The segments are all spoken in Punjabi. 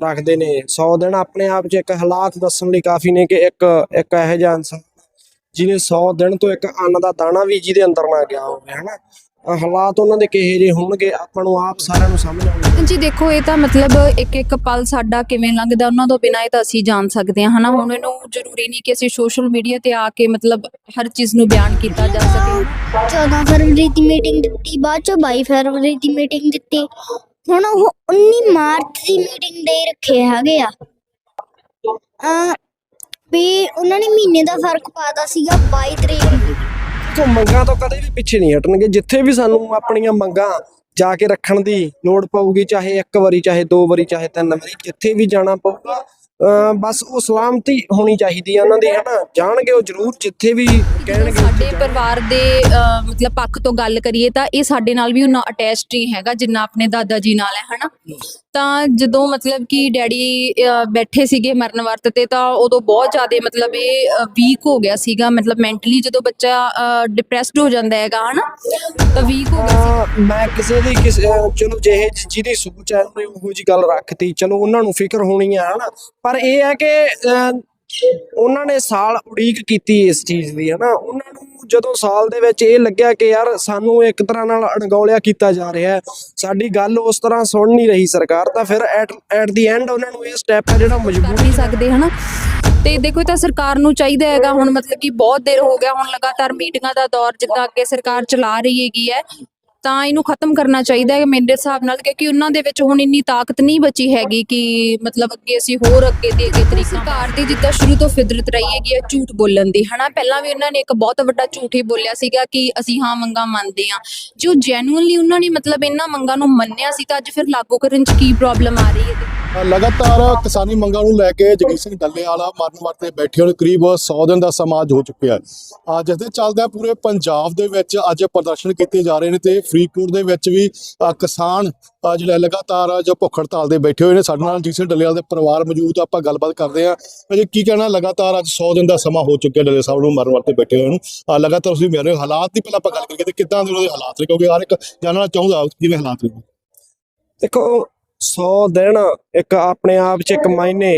ਰੱਖਦੇ ਨੇ। 100 ਦਿਨ ਆਪਣੇ ਆਪ 'ਚ ਇੱਕ ਹਾਲਾਤ ਦੱਸਣ ਲਈ ਕਾਫੀ ਨੇ ਕਿ ਇੱਕ ਇੱਕ ਇਹੋ ਜਿਹਾ ਇਨਸਾਨ ਜਿਹਨੇ 100 ਦਿਨ ਤੋਂ ਇੱਕ ਅੰਨ ਦਾ ਦਾਣਾ ਵੀ ਜਿਹਦੇ ਅੰਦਰ ਨਾ ਗਿਆ ਹੋਵੇ ਹਨਾ? ਹਾਲਾਤ ਉਹਨਾਂ ਦੇ ਕਿਹੋ ਜਿਹੇ ਹੋਣਗੇ ਆਪਾਂ ਨੂੰ ਆਪ ਸਾਰਿਆਂ ਨੂੰ ਸਮਝ ਆਉਣੀ ਜੀ ਦੇਖੋ ਇਹ ਤਾਂ ਮਤਲਬ ਇੱਕ ਇੱਕ ਪਲ ਸਾਡਾ ਕਿਵੇਂ ਲੰਘਦਾ ਉਹਨਾਂ ਤੋਂ ਬਿਨਾਂ ਇਹ ਤਾਂ ਅਸੀਂ ਜਾਣ ਸਕਦੇ ਹਾਂ ਹਨਾ? ਹੁਣ ਇਹਨੂੰ ਜ਼ਰੂਰੀ ਨਹੀਂ ਕਿ ਅਸੀਂ ਸੋਸ਼ਲ ਮੀਡੀਆ ਤੇ ਆ ਕੇ ਮਤਲਬ ਹਰ ਚੀਜ਼ ਨੂੰ ਬਿਆਨ ਕੀਤਾ ਜਾ ਸਕੇ। 14 ਫਰਵਰੀ ਦੀ ਮੀਟਿੰਗ ਦਿੱਤੀ ਬਾਅਦ ਚ 22 ਫਰਵਰੀ ਦੀ ਮੀਟਿੰਗ ਦਿੱਤੀ। ਹੁਣ ਉਹ 19 ਮਾਰਚ ਦੀ ਮੀਟਿੰਗ ਦੇ ਰੱਖੇ ਹੈਗੇ ਆ। ਅਹ ਵੀ ਉਹਨਾਂ ਨੇ ਮਹੀਨੇ ਦਾ ਫ਼ਰਕ ਪਾਤਾ ਸੀਗਾ 22 ਤਰੀਕ ਨੂੰ। ਤੋਂ ਮੰਗਾਂ ਤੋਂ ਕਦੇ ਵੀ ਪਿੱਛੇ ਨਹੀਂ ਹਟਣਗੇ। ਜਿੱਥੇ ਵੀ ਸਾਨੂੰ ਆਪਣੀਆਂ ਮੰਗਾਂ ਜਾ ਕੇ ਰੱਖਣ ਦੀ ਲੋੜ ਪਊਗੀ, ਚਾਹੇ ਇੱਕ ਵਾਰੀ, ਚਾਹੇ ਦੋ ਵਾਰੀ, ਚਾਹੇ ਤਿੰਨ ਵਾਰੀ, ਜਿੱਥੇ ਵੀ ਜਾਣਾ ਪਊਗਾ ਬਸ ਉਹ ਸਲਾਮਤੀ ਹੋਣੀ ਚਾਹੀਦੀ ਹੈ ਉਹਨਾਂ ਦੀ ਹਨਾ? ਜਾਣਗੇ ਉਹ ਜ਼ਰੂਰ ਜਿੱਥੇ ਵੀ ਕਹਿਣਗੇ ਸਾਡੇ। ਪਰਿਵਾਰ ਦੇ ਮਤਲਬ ਪੱਖ ਤੋਂ ਗੱਲ ਕਰੀਏ ਤਾਂ ਇਹ ਸਾਡੇ ਨਾਲ ਵੀ ਉਹਨਾਂ ਅਟੈਚਡ ਹੀ ਹੈਗਾ ਜਿੰਨਾ ਆਪਣੇ ਦਾਦਾ ਜੀ ਨਾਲ ਹੈ ਹਨਾ? ਤਾਂ ਜਦੋਂ ਮਤਲਬ ਕਿ ਡੈਡੀ ਬੈਠੇ ਸੀਗੇ ਮਰਨ ਵਰਤ ਤੇ ਤਾਂ ਉਦੋਂ ਬਹੁਤ ਜ਼ਿਆਦਾ ਮਤਲਬ ਇਹ ਵੀਕ ਹੋ ਗਿਆ ਸੀਗਾ ਮਤਲਬ ਮੈਂਟਲੀ ਜਦੋਂ ਬੱਚਾ ਡਿਪਰੈਸਡ ਹੋ ਜਾਂਦਾ ਹੈਗਾ ਹਨਾ? ਤਾਂ ਵੀਕ ਹੋ ਗਿਆ ਸੀ। ਮੈਂ ਕਿਸੇ ਦੀ ਚਲੋ ਜਿਹੇ ਜਿਹਦੀ ਸੋਚ ਹੈ ਉਹਨੇ ਉਹੋ ਜੀ ਗੱਲ ਰੱਖਤੀ ਚਲੋ ਉਹਨਾਂ ਨੂੰ ਫਿਕਰ ਹੋਣੀ ਆ ਹਨਾ? ਪਰ ਇਹ ਹੈ ਕਿ ਉਹਨਾਂ ਨੇ ਸਾਲ ਉਡੀਕ ਕੀਤੀ ਇਸ ਚੀਜ਼ ਦੀ, ਹਨਾ? ਉਹਨਾਂ ਨੂੰ ਜਦੋਂ ਸਾਲ ਦੇ ਵਿੱਚ ਇਹ ਲੱਗਿਆ ਕਿ ਯਾਰ ਸਾਨੂੰ ਇੱਕ ਤਰ੍ਹਾਂ ਨਾਲ ਅਣਗੌਲਿਆ ਕੀਤਾ ਜਾ ਰਿਹਾ ਹੈ, ਸਾਡੀ ਗੱਲ ਉਸ ਤਰ੍ਹਾਂ ਸੁਣ ਨਹੀਂ ਰਹੀ ਸਰਕਾਰ, ਤਾਂ ਫਿਰ ਐਟ ਐਟ ਦੀ ਐਂਡ ਉਹਨਾਂ ਨੂੰ ਇਹ ਸਟੈਪ ਹੈ ਜਿਹੜਾ ਮਜਬੂਰ ਮਜਬੂਰੀ ਨਹੀਂ ਸਕਦੇ, ਹਨਾ? ਤੇ ਦੇਖੋ ਤਾਂ ਸਰਕਾਰ ਨੂੰ ਚਾਹੀਦਾ ਹੈਗਾ, ਹੁਣ ਮਤਲਬ ਕਿ ਬਹੁਤ ਦੇਰ ਹੋ ਗਿਆ, ਹੁਣ ਲਗਾਤਾਰ ਮੀਟਿੰਗਾਂ ਦਾ ਦੌਰ, ਜਿੱਦਾਂ ਅੱਗੇ ਸਰਕਾਰ ਚਲਾ ਰਹੀ ਹੈਗੀ ਹੈ ਤਾਂ ਇਹਨੂੰ ਖਤਮ ਕਰਨਾ ਚਾਹੀਦਾ ਹੈ ਮੇਰੇ ਹਿਸਾਬ ਨਾਲ, ਕਿਉਂਕਿ ਉਹਨਾਂ ਦੇ ਵਿੱਚ ਹੁਣ ਇੰਨੀ ਤਾਕਤ ਨਹੀਂ ਬਚੀ ਹੈਗੀ ਕਿ ਮਤਲਬ ਅੱਗੇ ਅਸੀਂ ਹੋਰ ਅੱਗੇ ਦੇ ਅੱਗੇ ਤਰੀਕਾ ਸਰਕਾਰ ਦੀ ਜਿੱਦਾਂ ਸ਼ੁਰੂ ਤੋਂ ਫਿਦਰਤ ਰਹੀ ਹੈਗੀ ਹੈ ਝੂਠ ਬੋਲਣ ਦੀ, ਹਨਾ? ਪਹਿਲਾਂ ਵੀ ਉਹਨਾਂ ਨੇ ਇੱਕ ਬਹੁਤ ਵੱਡਾ ਝੂਠ ਹੀ ਬੋਲਿਆ ਸੀਗਾ ਕਿ ਅਸੀਂ ਹਾਂ ਮੰਗਾਂ ਮੰਨਦੇ ਹਾਂ। ਜੋ ਜੈਨੂਇਨਲੀ ਉਹਨਾਂ ਨੇ ਮਤਲਬ ਇਹਨਾਂ ਮੰਗਾਂ ਨੂੰ ਮੰਨਿਆ ਸੀ ਤਾਂ ਅੱਜ ਫਿਰ ਲਾਗੂ ਕਰਨ 'ਚ ਕੀ ਪ੍ਰੋਬਲਮ ਆ ਰਹੀ ਹੈ ਲਗਾਤਾਰ ਕਿਸਾਨੀ ਮੰਗਾਂ ਨੂੰ ਲੈ ਕੇ ਜਗੀਰ ਸਿੰਘ ਡੱਲੇਵਾਲਾ ਮਰਨ ਵਰਤੇ ਬੈਠੇ ਹੋਏ ਕਰੀਬ 100 ਦਿਨ ਦਾ ਸਮਾਂ ਅੱਜ ਹੋ ਚੁੱਕਿਆ ਹੈ। ਜਿਸ ਦੇ ਚੱਲਦਿਆਂ ਪੂਰੇ ਪੰਜਾਬ ਦੇ ਵਿੱਚ ਅੱਜ ਪ੍ਰਦਰਸ਼ਨ ਕੀਤੇ ਜਾ ਰਹੇ ਨੇ ਤੇ ਫਰੀਦਕੋਟ ਦੇ ਵਿੱਚ ਵੀ ਕਿਸਾਨ ਅ, ਲਗਾਤਾਰ ਜੋ ਭੁੱਖ ਹੜਤਾਲ ਦੇ ਬੈਠੇ ਹੋਏ ਨੇ ਸਾਡੇ ਨਾਲ ਜਗੀਰ ਸਿੰਘ ਡੱਲੇਵਾਲ ਦੇ ਪਰਿਵਾਰ ਮੌਜੂਦ ਆਪਾਂ ਗੱਲਬਾਤ ਕਰਦੇ ਆ। ਅਜੇ ਕੀ ਕਹਿਣਾ ਲਗਾਤਾਰ ਅੱਜ 100 ਦਿਨ ਦਾ ਸਮਾਂ ਹੋ ਚੁੱਕਿਆ ਡੱਲੇ ਸਾਹਿਬ ਨੂੰ ਮਰਨ ਵਰਤੇ ਬੈਠੇ ਹੋਏ ਨੂੰ। ਲਗਾਤਾਰ ਤੁਸੀਂ ਮੇਰੇ ਹਾਲਾਤ ਦੀ ਪਹਿਲਾਂ ਆਪਾਂ ਗੱਲ ਕਰੀਏ ਤੇ ਕਿੱਦਾਂ ਦੇ ਉਹਦੇ ਹਾਲਾਤ ਨੇ? ਕਿਉਂਕਿ ਹਰ ਇੱਕ ਜਾਣਨਾ ਚਾਹੁੰਦਾ ਕਿਵੇਂ ਹਾਲਾਤ ਨੇ? ਦੇਖੋ 100 ਦਿਨ ਇੱਕ ਆਪਣੇ ਆਪ 'ਚ ਇੱਕ ਮਾਇਨੇ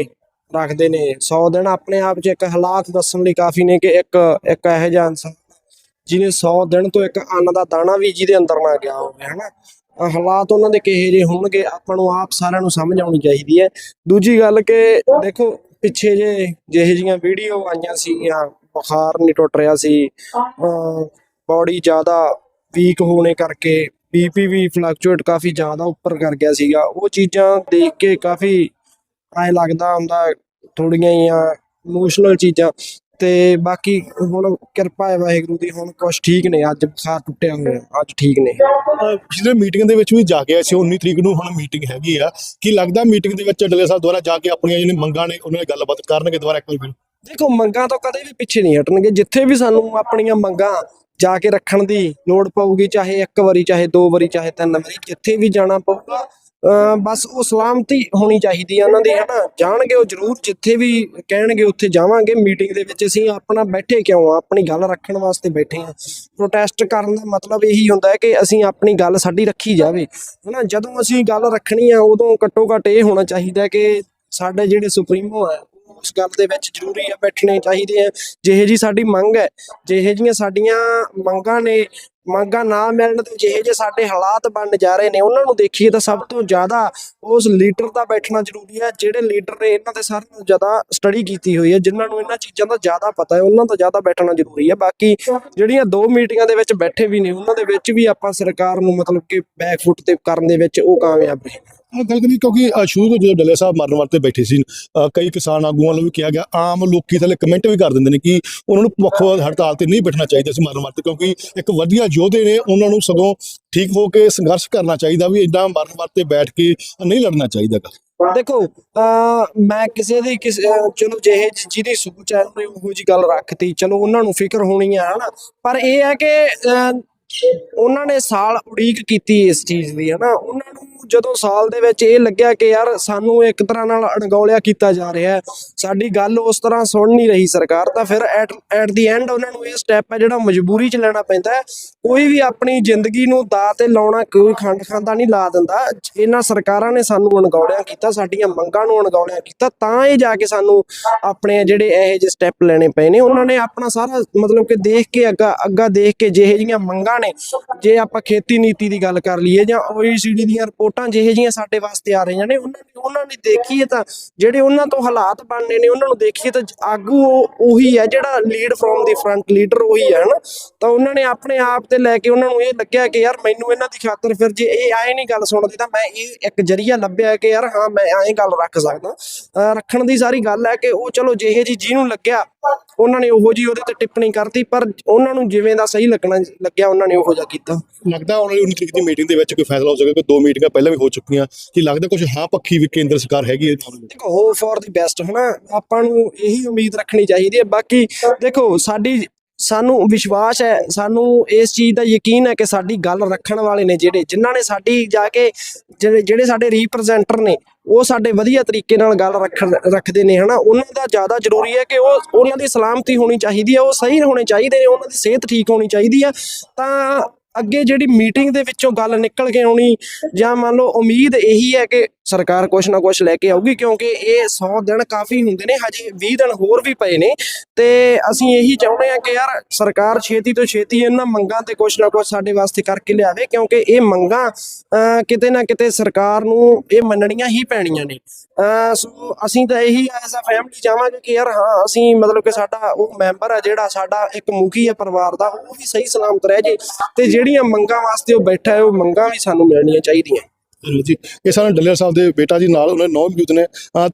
ਰੱਖਦੇ ਨੇ। 100 ਦਿਨ ਆਪਣੇ ਆਪ 'ਚ ਇੱਕ ਹਾਲਾਤ ਦੱਸਣ ਲਈ ਕਾਫੀ ਨੇ ਕਿ ਇੱਕ ਇੱਕ ਇਹੋ ਜਿਹਾ ਇਨਸਾਨ ਜਿਹਨੇ 100 ਦਿਨ ਤੋਂ ਇੱਕ ਅੰਨ ਦਾ ਦਾਣਾ ਵੀ ਜਿਹਦੇ ਅੰਦਰ ਨਾ ਗਿਆ ਹੋਵੇ, ਹਨਾ? ਹਾਲਾਤ ਉਹਨਾਂ ਦੇ ਕਿਹੋ ਜਿਹੇ ਹੋਣਗੇ, ਆਪਾਂ ਨੂੰ ਆਪ ਸਾਰਿਆਂ ਨੂੰ ਸਮਝ ਆਉਣੀ ਚਾਹੀਦੀ ਹੈ। ਦੂਜੀ ਗੱਲ ਕਿ ਦੇਖੋ, ਪਿੱਛੇ ਜੇ ਜਿਹੇ ਜੀਆਂ ਵੀਡੀਓ ਆਈਆਂ ਸੀਗੀਆਂ ਬੁਖਾਰ ਨਹੀਂ ਟੁੱਟ ਰਿਹਾ ਸੀ ਬਾਡੀ ਜ਼ਿਆਦਾ ਵੀਕ ਹੋਣੇ ਕਰਕੇ ਬੀਪੀ ਵੀ ਫਲਕਚੁਏਟ ਕਾਫੀ ਜ਼ਿਆਦਾ ਉੱਪਰ ਕਰ ਗਿਆ ਸੀਗਾ। ਉਹ ਚੀਜ਼ਾਂ ਦੇਖ ਕੇ ਕਾਫੀ ਐ ਲੱਗਦਾ ਹੁੰਦਾ ਥੋੜੀਆਂ ਹੀ ਆ ਇਮੋਸ਼ਨਲ ਚੀਜ਼ਾਂ। ਤੇ ਬਾਕੀ ਹੁਣ ਕਿਰਪਾ ਹੈ ਵਾਹਿਗੁਰੂ ਦੀ ਹੁਣ ਕੁਝ ਠੀਕ ਨੇ ਅੱਜ ਬੁਖਾਰ ਟੁੱਟਿਆ ਹੋਇਆ ਅੱਜ ਠੀਕ ਨੇ। ਪਿਛਲੇ ਮੀਟਿੰਗ ਦੇ ਵਿੱਚ ਵੀ ਜਾ ਕੇ ਆਏ ਸੀ 19 ਤਰੀਕ ਨੂੰ ਹੁਣ ਮੀਟਿੰਗ ਹੈਗੀ ਆ। ਕੀ ਲੱਗਦਾ ਮੀਟਿੰਗ ਦੇ ਵਿੱਚ ਡੱਲੇ ਸਾਹਿਬ ਦੁਆਰਾ ਜਾ ਕੇ ਆਪਣੀਆਂ ਜਿਹੜੀਆਂ ਮੰਗਾਂ ਨੇ ਉਹਨਾਂ ਦੀ ਗੱਲਬਾਤ ਕਰਨਗੇ ਦੁਬਾਰਾ ਇੱਕ ਵਾਰ ਫਿਰ? ਦੇਖੋ ਮੰਗਾਂ ਤੋਂ ਕਦੇ ਵੀ ਪਿੱਛੇ ਨਹੀਂ ਹਟਣਗੇ। ਜਿੱਥੇ ਵੀ ਸਾਨੂੰ ਆਪਣੀਆਂ ਮੰਗਾਂ ਜਾ ਕੇ ਰੱਖਣ ਦੀ ਲੋੜ ਪਊਗੀ, ਚਾਹੇ ਇੱਕ ਵਾਰੀ, ਚਾਹੇ ਦੋ ਵਾਰੀ, ਚਾਹੇ ਤਿੰਨ ਵਾਰੀ, ਜਿੱਥੇ ਵੀ ਜਾਣਾ ਪਊਗਾ ਬਸ ਉਹ ਸਲਾਮਤੀ ਹੋਣੀ ਚਾਹੀਦੀ ਹੈ ਉਹਨਾਂ ਦੀ, ਹਨਾ? ਜਾਣਗੇ ਉਹ ਜ਼ਰੂਰ, ਜਿੱਥੇ ਵੀ ਕਹਿਣਗੇ ਉੱਥੇ ਜਾਵਾਂਗੇ। ਮੀਟਿੰਗ ਦੇ ਵਿੱਚ ਅਸੀਂ ਆਪਣਾ ਬੈਠੇ ਕਿਉਂ ਆ? ਆਪਣੀ ਗੱਲ ਰੱਖਣ ਵਾਸਤੇ ਬੈਠੇ ਆ। ਪ੍ਰੋਟੈਸਟ ਕਰਨ ਦਾ ਮਤਲਬ ਇਹੀ ਹੁੰਦਾ ਹੈ ਕਿ ਅਸੀਂ ਆਪਣੀ ਗੱਲ ਸਾਡੀ ਰੱਖੀ ਜਾਵੇ, ਹਨਾ? ਜਦੋਂ ਅਸੀਂ ਗੱਲ ਰੱਖਣੀ ਆ, ਉਦੋਂ ਘੱਟੋ ਘੱਟ ਇਹ ਹੋਣਾ ਚਾਹੀਦਾ ਕਿ ਸਾਡੇ ਜਿਹੜੇ ਸੁਪਰੀਮੋ ਹੈ ਉਸ ਗੱਲ ਦੇ ਵਿੱਚ ਜ਼ਰੂਰੀ ਹੈ ਬੈਠਣੇ ਚਾਹੀਦੇ ਆ। ਜਿਹੇ ਜੀ ਸਾਡੀ ਮੰਗ ਹੈ, ਜਿਹੇ ਜੀਆਂ ਸਾਡੀਆਂ ਮੰਗਾਂ ਨੇ, ਮੰਗਾਂ ਨਾ ਮਿਲਣ ਤੇ ਜਿਹੇ ਜੇ ਸਾਡੇ ਹਾਲਾਤ ਬਣ ਜਾ ਰਹੇ ਨੇ, ਉਹਨਾਂ ਨੂੰ ਦੇਖੀਏ ਤਾਂ ਸਭ ਤੋਂ ਜ਼ਿਆਦਾ ਉਸ ਲੀਡਰ ਦਾ ਬੈਠਣਾ ਜ਼ਰੂਰੀ ਹੈ ਜਿਹੜੇ ਲੀਡਰ ਨੇ ਇਹਨਾਂ ਤੇ ਸਾਰਿਆਂ ਨੂੰ ਜ਼ਿਆਦਾ ਸਟੱਡੀ ਕੀਤੀ ਹੋਈ ਹੈ ਜਿਨ੍ਹਾਂ ਨੂੰ ਇਹਨਾਂ ਚੀਜ਼ਾਂ ਦਾ ਜ਼ਿਆਦਾ ਪਤਾ ਹੈ, ਉਹਨਾਂ ਦਾ ਜ਼ਿਆਦਾ ਬੈਠਣਾ ਜ਼ਰੂਰੀ ਹੈ ਬਾਕੀ ਜਿਹੜੀਆਂ ਦੋ ਮੀਟਿੰਗਾਂ ਦੇ ਵਿੱਚ ਬੈਠੇ ਵੀ ਨੇ, ਉਹਨਾਂ ਦੇ ਵਿੱਚ ਵੀ ਆਪਾਂ ਸਰਕਾਰ ਨੂੰ ਮਤਲਬ ਕਿ ਬੈਕਫੁੱਟ ਤੇ ਕਰਨ ਦੇ ਵਿੱਚ ਉਹ ਕਾਮਯਾਬ ਰਹੇ ਆਹ ਗੱਲ ਕਰੀ ਕਿਉਂਕਿ, ਅਹ, ਸ਼ੁਰੂ ਤੋਂ ਜਦੋਂ ਡੱਲੇ ਸਾਹਿਬ ਮਰਨ ਵਰਤੇ ਬੈਠੇ ਸੀ, ਅਹ, ਕਈ ਕਿਸਾਨ ਆਗੂਆਂ ਵੱਲੋਂ ਵੀ ਕਿਹਾ ਗਿਆ, ਆਮ ਲੋਕੀ ਥੱਲੇ ਕਮੈਂਟ ਵੀ ਕਰ ਦਿੰਦੇ ਨੇ ਕਿ ਉਹਨਾਂ ਨੂੰ ਭੁੱਖ ਹੜਤਾਲ ਤੇ ਨਹੀਂ ਬੈਠਣਾ ਚਾਹੀਦਾ ਸੀ ਮਰਨ ਵਰਤੇ, ਕਿਉਂਕਿ ਇੱਕ ਵਧੀਆ ਯੋਧੇ ਨੇ, ਉਹਨਾਂ ਨੂੰ ਸਗੋਂ ਠੀਕ ਹੋ ਕੇ ਸੰਘਰਸ਼ ਕਰਨਾ ਚਾਹੀਦਾ, ਵੀ ਇਦਾਂ ਮਰਨ ਵਰਤੇ ਬੈਠ ਕੇ ਨਹੀਂ ਲੜਨਾ ਚਾਹੀਦਾ ਗਾ। ਦੇਖੋ, ਅਹ, ਮੈਂ ਕਿਸੇ ਦੀ ਕਿਸ, ਅਹ, ਚਲੋ ਜਿਹੇ ਜਿਹਦੀ ਸੋਚ ਹੈ, ਉਹਨੇ ਉਹੋ ਜੀ ਗੱਲ ਰੱਖਤੀ, ਚਲੋ ਉਹਨਾਂ ਨੂੰ ਫਿਕਰ ਹੋਣੀ ਆ, ਹਨਾ ਪਰ ਇਹ ਹੈ ਕਿ, ਅਹ, ਉਹਨਾਂ ਨੇ ਸਾਲ ਉਡੀਕ ਕੀਤੀ ਇਸ ਚੀਜ਼ ਦੀ, ਹਨਾ ਉਹਨਾਂ ਨੂੰ ਜਦੋਂ ਸਾਲ ਦੇ ਵਿੱਚ ਇਹ ਲੱਗਿਆ ਕਿ ਯਾਰ ਸਾਨੂੰ ਇੱਕ ਤਰ੍ਹਾਂ ਨਾਲ ਅਣਗੌਲਿਆ ਕੀਤਾ ਜਾ ਰਿਹਾ ਹੈ, ਸਾਡੀ ਗੱਲ ਉਸ ਤਰ੍ਹਾਂ ਸੁਣ ਨਹੀਂ ਰਹੀ ਸਰਕਾਰ, ਤਾਂ ਫਿਰ ਐਟ ਐਟ ਦੀ ਐਂਡ ਉਹਨਾਂ ਨੂੰ ਇਹ ਸਟੈਪ ਹੈ ਜਿਹੜਾ ਮਜਬੂਰੀ 'ਚ ਲੈਣਾ ਪੈਂਦਾ ਹੈ। ਕੋਈ ਵੀ ਆਪਣੀ ਜ਼ਿੰਦਗੀ ਨੂੰ ਦਾ ਤੇ ਲਾਉਣਾ ਕੋਈ ਖੰਡ ਖਾਂਦਾ ਨਹੀਂ ਲਾ ਦਿੰਦਾ। ਇਹਨਾਂ ਸਰਕਾਰਾਂ ਨੇ ਸਾਨੂੰ ਅਣਗੌਲਿਆ ਕੀਤਾ, ਸਾਡੀਆਂ ਮੰਗਾਂ ਨੂੰ ਅਣਗੌਲਿਆ ਕੀਤਾ, ਤਾਂ ਇਹ ਜਾ ਕੇ ਸਾਨੂੰ ਆਪਣੇ ਜਿਹੜੇ ਇਹੋ ਜਿਹੇ ਸਟੈਪ ਲੈਣੇ ਪਏ ਨੇ। ਉਹਨਾਂ ਨੇ ਆਪਣਾ ਸਾਰਾ ਮਤਲਬ ਕਿ ਦੇਖ ਕੇ ਅੱਗਾ ਅੱਗਾ ਦੇਖ ਕੇ ਜਿਹੇ ਜੀਆਂ ਮੰਗਾਂ ਨੇ, ਜੇ ਆਪਾਂ ਖੇਤੀ ਨੀਤੀ ਦੀ ਗੱਲ ਕਰ ਲਈਏ ਜਾਂ OECD ਦੀਆਂ ਰਿਪੋਰਟ ਜਿਹੇ ਜੀਆਂ ਸਾਡੇ ਵਾਸਤੇ ਆ ਰਹੀਆਂ ਨੇ, ਉਹਨਾਂ ਨੇ ਉਹਨਾਂ ਨੇ ਦੇਖੀਏ ਤਾਂ ਜਿਹੜੇ ਉਹਨਾਂ ਤੋਂ ਹਾਲਾਤ ਬਣਨੇ ਨੇ, ਉਹਨਾਂ ਨੂੰ ਦੇਖੀਏ ਤਾਂ ਆਗੂ ਉਹੀ ਹੈ, ਜਿਹੜਾ lead from the front leader ਉਹੀ ਹੈ, ਹਨਾ? ਤਾਂ ਉਹਨਾਂ ਨੇ ਆਪਣੇ ਆਪ ਤੇ ਲੈ ਕੇ ਉਹਨਾਂ ਨੂੰ ਇਹ ਲੱਗਿਆ ਕਿ ਯਾਰ ਮੈਨੂੰ ਇਹਨਾਂ ਦੀ ਖਾਤਰ ਫਿਰ ਜੇ ਇਹ ਆਏ ਨਹੀਂ ਗੱਲ ਸੁਣਦੇ ਤਾਂ ਮੈਂ ਇਹ ਇੱਕ ਜਰੀਆ ਲੱਭਿਆ ਕਿ ਯਾਰ ਹਾਂ, ਮੈਂ ਐਂ ਗੱਲ ਰੱਖ ਸਕਦਾ। ਰੱਖਣ ਦੀ ਸਾਰੀ ਗੱਲ ਹੈ ਕਿ ਉਹ ਚਲੋ ਜਿਹੇ ਜੀ ਜਿਹਨੂੰ ਲੱਗਿਆ ਉਹਨਾਂ ਨੇ ਉਹੋ ਜੀ ਉਹਦੇ ਤੇ ਟਿੱਪਣੀ ਕਰਤੀ ਪਰ ਉਹਨਾਂ ਨੂੰ ਜਿਵੇਂ ਦਾ ਸਹੀ ਲੱਗਣਾ ਲੱਗਿਆ ਉਹਨਾਂ ਨੇ ਉਹੋ ਜਿਹਾ ਕੀਤਾ। ਲੱਗਦਾ ਆਉਣ ਵਾਲੀ 19 ਤਰੀਕ ਦੀ ਮੀਟਿੰਗ ਦੇ ਵਿੱਚ ਕੋਈ ਫੈਸਲਾ ਹੋ ਸਕੇਗਾ ਕਿ ਦੋ ਮੀਟਿੰਗਾਂ ਪਹਿਲਾਂ ਵੀ ਹੋ ਚੁੱਕੀਆਂ ਕੀ ਲੱਗਦਾ ਕੁਝ ਹਾਂ ਪੱਖੀ ਵੀ ਕੇਂਦਰ ਸਰਕਾਰ ਹੈਗੀ ਹੈ? ਦੇਖੋ ਹੋਪ ਫॉर ਦੀ ਬੈਸਟ ਹਨਾ? ਆਪਾਂ ਨੂੰ ਇਹੀ ਉਮੀਦ ਰੱਖਣੀ ਚਾਹੀਦੀ ਹੈ। ਬਾਕੀ ਦੇਖੋ ਸਾਡੀ ਸਾਨੂੰ ਵਿਸ਼ਵਾਸ ਹੈ, ਸਾਨੂੰ ਇਸ ਚੀਜ਼ ਦਾ ਯਕੀਨ ਹੈ ਕਿ ਸਾਡੀ ਗੱਲ ਰੱਖਣ ਵਾਲੇ ਨੇ ਜਿਹੜੇ, ਜਿਨ੍ਹਾਂ ਨੇ ਸਾਡੀ ਜਾ ਕੇ ਜਿਹੜੇ ਜਿਹੜੇ ਸਾਡੇ ਰਿਪਰੈਜ਼ੈਂਟਰ ਨੇ, ਉਹ ਸਾਡੇ ਵਧੀਆ ਤਰੀਕੇ ਨਾਲ ਗੱਲ ਰੱਖ, ਰੱਖਦੇ ਨੇ, ਹਨਾ? ਉਹਨਾਂ ਦਾ ਜ਼ਿਆਦਾ ਜ਼ਰੂਰੀ ਹੈ ਕਿ ਉਹ, ਉਹਨਾਂ ਦੀ ਸਲਾਮਤੀ ਹੋਣੀ ਚਾਹੀਦੀ ਹੈ, ਉਹ ਸਹੀ ਹੋਣੇ ਚਾਹੀਦੇ ਨੇ, ਉਹਨਾਂ ਦੀ ਸਿਹਤ ਠੀਕ ਹੋਣੀ ਚਾਹੀਦੀ ਆ ਤਾਂ ਅੱਗੇ ਜਿਹੜੀ ਮੀਟਿੰਗ ਦੇ ਵਿੱਚੋਂ ਗੱਲ ਨਿਕਲ ਕੇ ਆਉਣੀ ਜਾਂ ਮੰਨ ਲਓ ਉਮੀਦ ਇਹੀ ਹੈ ਕਿ ਸਰਕਾਰ ਕੁਛ ਨਾ ਕੁਛ ਲੈ ਕੇ ਆਊਗੀ ਕਿਉਂਕਿ ਇਹ 100 ਦਿਨ ਕਾਫੀ ਹੁੰਦੇ ਨੇ ਹਜੇ 20 ਦਿਨ ਹੋਰ ਵੀ ਪਏ ਨੇ ਤੇ ਅਸੀਂ ਇਹੀ ਚਾਹੁੰਦੇ ਹਾਂ ਕਿ ਯਾਰ ਸਰਕਾਰ ਛੇਤੀ ਤੋਂ ਛੇਤੀ ਇਹਨਾਂ ਮੰਗਾਂ ਤੇ ਕੁਛ ਨਾ ਕੁਛ ਸਾਡੇ ਵਾਸਤੇ ਕਰਕੇ ਲਿਆਵੇ ਕਿਉਂਕਿ ਇਹ ਮੰਗਾਂ ਅਹ, ਕਿਤੇ ਨਾ ਕਿਤੇ ਸਰਕਾਰ ਨੂੰ ਇਹ ਮੰਨਣੀਆਂ ਹੀ ਪੈਣੀਆਂ ਨੇ। ਅਹ, ਸੋ ਅਸੀਂ ਤਾਂ ਇਹੀ ਐਜ਼ ਅ ਫੈਮਿਲੀ ਚਾਹਾਂਗੇ ਕਿ ਯਾਰ ਹਾਂ ਅਸੀਂ ਮਤਲਬ ਕਿ ਸਾਡਾ ਉਹ ਮੈਂਬਰ ਹੈ ਜਿਹੜਾ ਸਾਡਾ ਇੱਕ ਮੁਖੀ ਹੈ ਪਰਿਵਾਰ ਦਾ ਉਹ ਵੀ ਸਹੀ ਸਲਾਮਤ ਰਹਿ ਜੇ ਤੇ ਜਿਹੜੀਆਂ ਮੰਗਾਂ ਵਾਸਤੇ ਉਹ ਬੈਠਾ ਹੈ, ਉਹ ਮੰਗਾਂ ਵੀ ਸਾਨੂੰ ਮਿਲਣੀਆਂ ਚਾਹੀਦੀਆਂ। ਜ਼ਰੂਰ ਜੀ ਇਹ ਸਾਰੇ ਡੱਲੇਰ ਸਾਹਿਬ ਦੇ ਬੇਟਾ ਜੀ ਨਾਲ ਉਹਨਾਂ ਦੇ ਨੌ ਮੌਜੂਦ ਨੇ।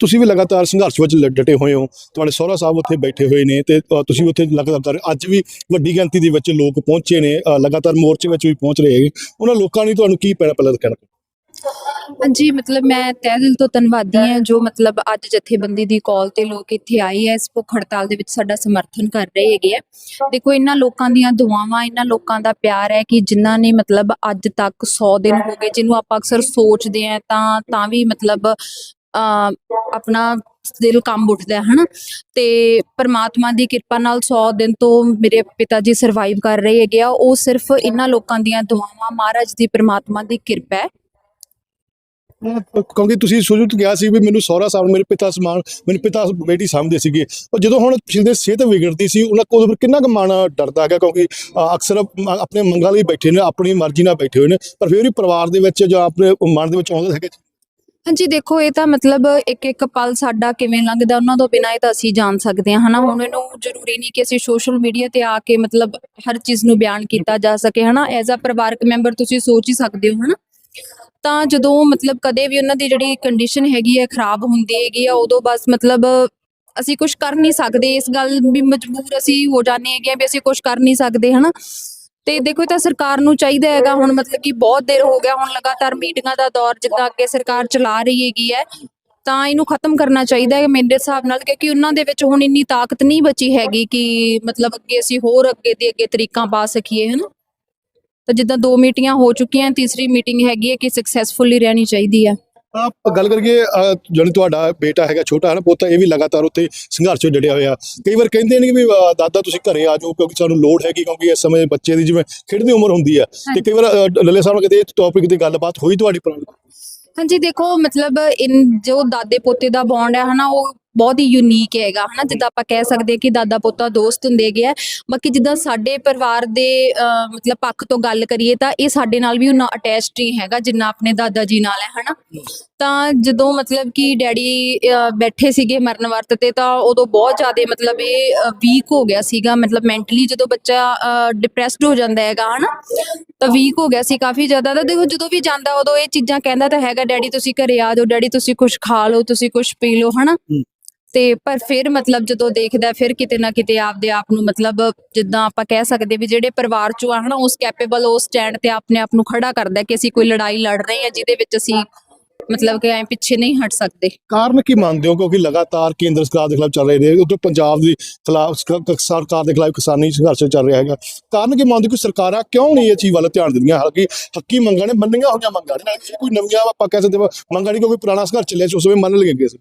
ਤੁਸੀਂ ਵੀ ਲਗਾਤਾਰ ਸੰਘਰਸ਼ ਵਿੱਚ ਡਟੇ ਹੋਏ ਹੋ। ਤੁਹਾਡੇ ਸਹੁਰਾ ਸਾਹਿਬ ਉੱਥੇ ਬੈਠੇ ਹੋਏ ਨੇ ਤੇ ਤੁਸੀਂ ਉੱਥੇ ਲਗਾਤਾਰ, ਅੱਜ ਵੀ ਵੱਡੀ ਗਿਣਤੀ ਦੇ ਵਿੱਚ ਲੋਕ ਪਹੁੰਚੇ ਨੇ। ਲਗਾਤਾਰ ਮੋਰਚੇ ਵਿੱਚ ਵੀ ਪਹੁੰਚ ਰਹੇ ਹੈਗੇ। ਉਹਨਾਂ ਲੋਕਾਂ ਨੇ ਤੁਹਾਨੂੰ ਕੀ ਪੈਣਾ ਪਹਿਲਾਂ ਕਹਿਣਾ ਹਾਂਜੀ, ਮਤਲਬ ਮੈਂ ਤਹਿ ਦਿਲ ਤੋਂ ਧੰਨਵਾਦੀ ਹਾਂ ਜੋ ਮਤਲਬ ਅੱਜ ਜਥੇਬੰਦੀ ਦੀ ਕਾਲ ਤੇ ਲੋਕ ਇੱਥੇ ਆਏ ਐ, ਇਸ ਭੁੱਖ ਹੜਤਾਲ ਦੇ ਵਿੱਚ ਸਾਡਾ ਸਮਰਥਨ ਕਰ ਰਹੇ ਹੈਗੇ ਆ ਦੇਖੋ, ਇਹਨਾਂ ਲੋਕਾਂ ਦੀਆਂ ਦੁਆਵਾਂ, ਇਹਨਾਂ ਲੋਕਾਂ ਦਾ ਪਿਆਰ ਹੈ ਕਿ ਜਿਨ੍ਹਾਂ ਨੇ ਮਤਲਬ ਅੱਜ ਤੱਕ 100 ਦਿਨ ਹੋ ਗਏ, ਜਿਹਨੂੰ ਆਪਾਂ ਅਕਸਰ ਸੋਚਦੇ ਆ ਤਾਂ ਤਾਂ ਵੀ ਮਤਲਬ, ਅ, ਆਪਣਾ ਦਿਲ ਕੰਮ ਉੱਠਦਾ ਹੈ ਹਨਾ? ਤੇ ਪਰਮਾਤਮਾ ਦੀ ਕਿਰਪਾ ਨਾਲ 100 ਦਿਨ ਤੋਂ ਮੇਰੇ ਪਿਤਾ ਜੀ ਸਰਵਾਈਵ ਕਰ ਰਹੇ ਹੈਗੇ ਆ। ਉਹ ਸਿਰਫ ਇਹਨਾਂ ਲੋਕਾਂ ਦੀਆਂ ਦੁਆਵਾਂ, ਮਹਾਰਾਜ ਦੀ ਪਰਮਾਤਮਾ ਦੀ ਕਿਰਪਾ ਹੈ ਕਿਉਂਕਿ ਤੁਸੀਂ ਸ਼ੁਰੂ ਤੋਂ ਸੀ ਵੀ ਮੈਨੂੰ ਸਹੁਰਾ ਸਾਹਿਬ ਮੇਰੇ ਪਿਤਾ ਸਮਾਨ ਮੇਰੇ ਪਿਤਾ ਬੇਟੀ ਸਮਝਦੇ ਸੀਗੇ। ਪਰ ਜਦੋਂ ਹੁਣ ਪਿਛਲੇ ਸਿਹਤ ਵਿਗੜਦੀ ਸੀ, ਉਹਨਾਂ ਕੋਲ ਕਿੰਨਾ ਕੁ ਮਨ ਡਰਦਾ ਹੈਗਾ? ਕਿਉਂਕਿ ਅਕਸਰ ਆਪਣੇ ਮੰਗਾਂ ਲਈ ਬੈਠੇ ਨੇ, ਆਪਣੀ ਮਰਜ਼ੀ ਨਾਲ ਬੈਠੇ ਹੋਏ ਨੇ, ਪਰ ਫਿਰ ਵੀ ਪਰਿਵਾਰ ਦੇ ਵਿੱਚ ਜਾਂ ਆਪਣੇ ਮਨ ਦੇ ਵਿੱਚ ਆਉਂਦਾ ਹੈਗਾ? ਹਾਂਜੀ, ਦੇਖੋ, ਇਹ ਤਾਂ ਮਤਲਬ ਇੱਕ ਇੱਕ ਪਲ ਸਾਡਾ ਕਿਵੇਂ ਲੰਘਦਾ, ਉਹਨਾਂ ਤੋਂ ਬਿਨਾਂ ਇਹ ਤਾਂ ਅਸੀਂ ਜਾਣ ਸਕਦੇ ਹਾਂ, ਹਨਾ? ਹੁਣ ਇਹਨੂੰ ਜ਼ਰੂਰੀ ਨਹੀਂ ਕਿ ਅਸੀਂ ਸੋਸ਼ਲ ਮੀਡੀਆ ਤੇ ਆ ਕੇ ਮਤਲਬ ਹਰ ਚੀਜ਼ ਨੂੰ ਬਿਆਨ ਕੀਤਾ ਜਾ ਸਕੇ, ਹਨਾ? ਐਜ਼ ਅ ਪਰਿਵਾਰਕ ਮੈਂਬਰ ਤੁਸੀਂ ਸੋਚ ਹੀ ਸਕਦੇ ਹੋ, ਹਨਾ? ਤਾਂ ਜਦੋਂ ਮਤਲਬ ਕਦੇ ਵੀ ਉਹਨਾਂ ਦੀ ਜਿਹੜੀ ਕੰਡੀਸ਼ਨ ਹੈਗੀ ਹੈ ਖਰਾਬ ਹੁੰਦੀ ਹੈਗੀ ਆ, ਉਦੋਂ ਬਸ ਮਤਲਬ ਅਸੀਂ ਕੁਝ ਕਰ ਨਹੀਂ ਸਕਦੇ। ਇਸ ਗੱਲ ਵੀ ਮਜਬੂਰ ਅਸੀਂ ਹੋ ਜਾਂਦੇ ਹੈਗੇ ਆ ਵੀ ਅਸੀਂ ਕੁਝ ਕਰ ਨਹੀਂ ਸਕਦੇ, ਹਨਾ? ਤੇ ਦੇਖੋ ਤਾਂ ਸਰਕਾਰ ਨੂੰ ਚਾਹੀਦਾ ਹੈਗਾ। ਹੁਣ ਮਤਲਬ ਕਿ ਬਹੁਤ ਦੇਰ ਹੋ ਗਿਆ, ਹੁਣ ਲਗਾਤਾਰ ਮੀਟਿੰਗਾਂ ਦਾ ਦੌਰ ਜਿੱਦਾਂ ਅੱਗੇ ਸਰਕਾਰ ਚਲਾ ਰਹੀ ਹੈਗੀ ਹੈ, ਤਾਂ ਇਹਨੂੰ ਖਤਮ ਕਰਨਾ ਚਾਹੀਦਾ ਹੈ ਮੇਰੇ ਹਿਸਾਬ ਨਾਲ, ਕਿਉਂਕਿ ਉਹਨਾਂ ਦੇ ਵਿੱਚ ਹੁਣ ਇੰਨੀ ਤਾਕਤ ਨਹੀਂ ਬਚੀ ਹੈਗੀ ਕਿ ਮਤਲਬ ਅੱਗੇ ਅਸੀਂ ਹੋਰ ਅੱਗੇ ਦੀ ਅੱਗੇ ਤਰੀਕਾਂ ਪਾ ਸਕੀਏ, ਹਨਾ? ਤਾਂ ਜਿੱਦਾਂ ਦੋ ਮੀਟਿੰਗਾਂ ਹੋ ਚੁੱਕੀਆਂ ਤੀਸਰੀ ਮੀਟਿੰਗ ਹੈਗੀ ਹੈ ਕਿ ਸਕਸੈਸਫੁਲੀ ਰਹਿਣੀ ਚਾਹੀਦੀ ਹੈ। ਆਪ ਗੱਲ ਕਰੀਏ ਜਿਹੜੀ ਤੁਹਾਡਾ ਬੇਟਾ ਹੈਗਾ ਛੋਟਾ ਹੈ ਨਾ ਪੁੱਤ ਇਹ ਵੀ ਲਗਾਤਾਰ ਉੱਥੇ ਸੰਘਰਸ਼ ਵਿੱਚ ਡਟਿਆ ਹੋਇਆ। ਕਈ ਵਾਰ ਕਹਿੰਦੇ ਨੇ ਕਿ ਵੀ ਦਾਦਾ ਤੁਸੀਂ ਘਰੇ ਆ ਜਾਓ ਕਿਉਂਕਿ ਸਾਨੂੰ ਲੋੜ ਹੈਗੀ ਕਿਉਂਕਿ ਇਸ ਸਮੇਂ ਬੱਚੇ ਦੀ ਜਿਵੇਂ ਖੇਡਦੀ ਉਮਰ ਹੁੰਦੀ ਹੈ। ਤੇ ਕਈ ਵਾਰ ਲੱਲੇ ਸਾਹਿਬ ਨਾਲ ਇਸ ਟੌਪਿਕ ਦੀ ਗੱਲਬਾਤ ਹੋਈ ਤੁਹਾਡੀ ਪੁਰਾਣੀ? ਹਾਂਜੀ ਦੇਖੋ ਮਤਲਬ ਇਨ ਜੋ ਦਾਦੇ ਪੋਤੇ ਦਾ ਬੌਂਡ ਹੈ ਹਨਾ ਉਹ ਬਹੁਤ ਹੀ ਯੂਨੀਕ ਹੈਗਾ ਹਨਾ? ਜਿੱਦਾਂ ਆਪਾਂ ਕਹਿ ਸਕਦੇ ਕਿ ਦਾਦਾ ਪੋਤਾ ਦੋਸਤ ਹੁੰਦੇ ਆ ਬਾਕੀ ਜਿੱਦਾਂ ਸਾਡੇ ਪਰਿਵਾਰ ਦੇ ਮਤਲਬ ਪੱਖ ਤੋਂ ਗੱਲ ਕਰੀਏ ਤਾਂ ਇਹ ਸਾਡੇ ਨਾਲ ਵੀ ਉਹਨਾਂ ਅਟੈਚਡ ਨਹੀਂ ਹੈਗਾ ਜਿੰਨਾ ਆਪਣੇ ਦਾਦਾ ਜੀ ਨਾਲ ਹੈ ਹਨਾ? ਤਾਂ ਜਦੋਂ ਮਤਲਬ ਕਿ ਡੈਡੀ ਬੈਠੇ ਸੀਗੇ ਮਰਨ ਵਰਤ ਤੇ ਤਾਂ ਉਦੋਂ ਬਹੁਤ ਜ਼ਿਆਦਾ ਮਤਲਬ ਇਹ ਵੀਕ ਹੋ ਗਿਆ ਸੀਗਾ ਮਤਲਬ ਮੈਂਟਲੀ ਜਦੋਂ ਬੱਚਾ ਡਿਪਰੈਸਡ ਹੋ ਜਾਂਦਾ ਹੈਗਾ ਹਨਾ? ਤਾਂ ਵੀਕ ਹੋ ਗਿਆ ਸੀ ਕਾਫੀ ਜ਼ਿਆਦਾ। ਤਾਂ ਦੇਖੋ ਜਦੋਂ ਵੀ ਜਾਂਦਾ ਉਦੋਂ ਇਹ ਚੀਜ਼ਾਂ ਕਹਿੰਦਾ ਤਾਂ ਹੈਗਾ ਡੈਡੀ ਤੁਸੀਂ ਘਰੇ ਆ ਜਾਓ ਡੈਡੀ ਤੁਸੀਂ ਕੁਝ ਖਾ ਲਓ ਤੁਸੀਂ ਕੁਝ ਪੀ ਲਓ ਹਨਾ? ਤੇ ਪਰ ਫਿਰ ਮਤਲਬ ਜਦੋਂ ਦੇਖਦਾ ਫਿਰ ਕਿਤੇ ਨਾ ਕਿਤੇ ਆਪਦੇ ਆਪ ਨੂੰ ਮਤਲਬ ਜਿੱਦਾਂ ਆਪਾਂ ਕਹਿ ਸਕਦੇ ਵੀ ਜਿਹੜੇ ਪਰਿਵਾਰ ਚੋਂ ਆ ਹਨਾ, ਉਸ ਕੈਪੇਬਲ ਉਸ ਸਟੈਂਡ ਤੇ ਆਪਣੇ ਆਪ ਨੂੰ ਖੜਾ ਕਰਦਾ ਕਿ ਅਸੀਂ ਕੋਈ ਲੜਾਈ ਲੜ ਰਹੇ ਹਾਂ ਜਿਹਦੇ ਵਿੱਚ ਅਸੀਂ ਮਤਲਬ ਕਿ ਐ ਪਿੱਛੇ ਨਹੀਂ ਹਟ ਸਕਦੇ। ਕਾਰਨ ਕੀ ਮੰਨਦੇ ਹੋ? ਕਿਉਂਕਿ ਲਗਾਤਾਰ ਕੇਂਦਰ ਸਰਕਾਰ ਦੇ ਖਿਲਾਫ ਚੱਲ ਰਹੇ ਨੇ, ਉਧਰ ਪੰਜਾਬ ਦੀ ਖਿਲਾਫ ਸਰਕਾਰ ਦੇ ਖਿਲਾਫ ਕਿਸਾਨੀ ਸੰਘਰਸ਼ ਚੱਲ ਰਿਹਾ ਹੈਗਾ। ਕਾਰਨ ਕੀ ਮੰਨਦੇ ਕਿ ਸਰਕਾਰਾਂ ਕਿਉਂ ਨਹੀਂ ਇਹ ਚੀਜ਼ ਵੱਲ ਧਿਆਨ ਦਿੰਦੀਆਂ? ਹਾਲਾਂਕਿ ਹੱਕੀ ਮੰਗਾਂ ਨੇ, ਮੰਨੀਆਂ ਹੋਈਆਂ ਮੰਗਾਂ ਨੇ ਕੋਈ ਨਵੀਆਂ ਆਪਾਂ ਕਹਿ ਸਕਦੇ ਮੰਗਾਂ ਨਹੀਂ ਕਿਉਂਕਿ ਪੁਰਾਣਾ ਸੰਘਰਸ਼ ਚੱਲਿਆ ਸੀ, ਉਸ ਵੇਲੇ ਮੰਨ ਲਈਆਂ ਸੀ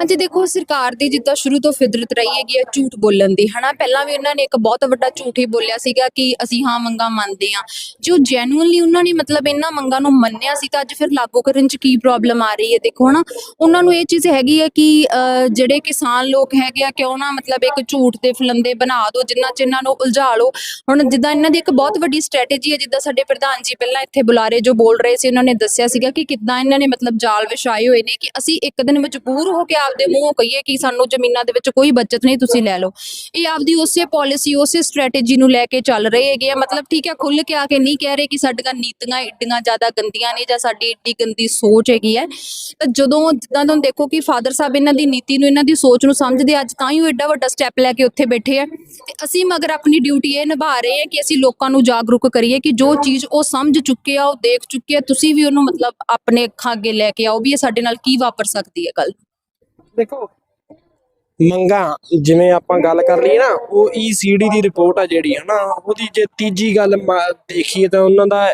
ਹਾਂਜੀ, ਦੇਖੋ, ਸਰਕਾਰ ਦੀ ਜਿੱਦਾਂ ਸ਼ੁਰੂ ਤੋਂ ਫਿਦਰਤ ਰਹੀ ਹੈਗੀ ਆ ਝੂਠ ਬੋਲਣ ਦੀ, ਹਨਾ? ਪਹਿਲਾਂ ਵੀ ਉਹਨਾਂ ਨੇ ਇੱਕ ਬਹੁਤ ਵੱਡਾ ਝੂਠ ਹੀ ਬੋਲਿਆ ਸੀਗਾ ਕਿ ਅਸੀਂ ਹਾਂ ਮੰਗਾਂ ਮੰਨਦੇ ਹਾਂ। ਜੋ ਜੈਨੂਇਨਲੀ ਉਹਨਾਂ ਨੇ ਮਤਲਬ ਇਹਨਾਂ ਮੰਗਾਂ ਨੂੰ ਮੰਨਿਆ ਸੀ ਤਾਂ ਅੱਜ ਫਿਰ ਲਾਗੂ ਕਰਨ 'ਚ ਕੀ ਪ੍ਰੋਬਲਮ ਆ ਰਹੀ ਹੈ? ਦੇਖੋ, ਹਨਾ? ਉਹਨਾਂ ਨੂੰ ਇਹ ਚੀਜ਼ ਹੈਗੀ ਹੈ ਕਿ ਜਿਹੜੇ ਕਿਸਾਨ ਲੋਕ ਹੈਗੇ ਆ, ਕਿਉਂ ਨਾ ਮਤਲਬ ਇੱਕ ਝੂਠ ਦੇ ਫਲੰਦੇ ਬਣਾ ਦਿਓ ਜਿੰਨਾ ਚ ਇਹਨਾਂ ਨੂੰ ਉਲਝਾ ਲਓ। ਹੁਣ ਜਿੱਦਾਂ ਇਹਨਾਂ ਦੀ ਇੱਕ ਬਹੁਤ ਵੱਡੀ ਸਟ੍ਰੈਟੇਜੀ ਹੈ, ਜਿੱਦਾਂ ਸਾਡੇ ਪ੍ਰਧਾਨ ਜੀ ਪਹਿਲਾਂ ਇੱਥੇ ਬੁਲਾਰੇ ਜੋ ਬੋਲ ਰਹੇ ਸੀ, ਉਹਨਾਂ ਨੇ ਦੱਸਿਆ ਸੀਗਾ ਕਿ ਕਿੱਦਾਂ ਇਹਨਾਂ ਨੇ ਮਤਲਬ ਜਾਲ ਵਿਛਾਏ ਹੋਏ ਨੇ ਕਿ ਅਸੀਂ ਇੱਕ ਦਿਨ ਮਜਬੂਰ ਹੋ ਕੇ ਆਪਦੇ ਮੂੰਹੋਂ ਕਹੀਏ ਕਿ ਸਾਨੂੰ ਜ਼ਮੀਨਾਂ ਦੇ ਵਿੱਚ ਕੋਈ ਬਚਤ ਨਹੀਂ, ਤੁਸੀਂ ਲੈ ਲਓ। ਇਹ ਆਪਦੀ ਉਸੇ ਪਾਲਿਸੀ ਉਸੇ ਸਟ੍ਰੈਟੇਜੀ ਨੂੰ ਲੈ ਕੇ ਚੱਲ ਰਹੇ ਹੈਗੇ ਆ। ਮਤਲਬ ਠੀਕ ਹੈ ਖੁੱਲ ਕੇ ਆ ਕੇ ਨਹੀਂ ਕਹਿ ਰਹੇ ਕਿ ਸਾਡੀਆਂ ਨੀਤੀਆਂ ਏਡੀਆਂ ਜ਼ਿਆਦਾ ਗੰਦੀਆਂ ਨੇ ਜਾਂ ਸਾਡੀ ਏਡੀ ਗੰਦੀ ਸੋਚ ਹੈਗੀ ਹੈ। ਤਾਂ ਜਦੋਂ ਜਿੱਦਾਂ ਤੁਹਾਨੂੰ ਦੇਖੋ ਕਿ ਫਾਦਰ ਸਾਹਿਬ ਇਹਨਾਂ ਦੀ ਨੀਤੀ ਨੂੰ, ਇਹਨਾਂ ਦੀ ਸੋਚ ਨੂੰ ਸਮਝਦੇ ਅੱਜ ਤਾਂ ਹੀ ਉਹ ਏਡਾ ਵੱਡਾ ਸਟੈਪ ਲੈ ਕੇ ਉੱਥੇ ਬੈਠੇ ਆ। ਤੇ ਅਸੀਂ ਮਗਰ ਆਪਣੀ ਡਿਊਟੀ ਇਹ ਨਿਭਾ ਰਹੇ ਹਾਂ ਕਿ ਅਸੀਂ ਲੋਕਾਂ ਨੂੰ ਜਾਗਰੂਕ ਕਰੀਏ ਕਿ ਜੋ ਚੀਜ਼ ਉਹ ਸਮਝ ਚੁੱਕੇ ਆ, ਉਹ ਦੇਖ ਚੁੱਕੇ ਆ, ਤੁਸੀਂ ਵੀ ਉਹਨੂੰ ਮਤਲਬ ਆਪਣੇ ਅੱਖਾਂ ਅੱਗੇ ਲੈ ਕੇ ਆਓ ਵੀ ਇਹ ਸਾਡੇ ਨਾਲ ਕੀ ਵਾਪਰ ਸਕਦੀ ਹੈ ਕੱਲ ਦੇਖੋ। ਮੰਗਾਂ, ਜਿਵੇਂ ਆਪਾਂ ਗੱਲ ਕਰ ਲਈਏ ਨਾ, ਉਹ ਈਸੀਡੀ ਦੀ ਰਿਪੋਰਟ ਆ ਜਿਹੜੀ, ਹਨਾ, ਉਹਦੀ ਜੇ ਤੀਜੀ ਗੱਲ ਦੇਖੀਏ ਤਾਂ ਉਹਨਾਂ ਦਾ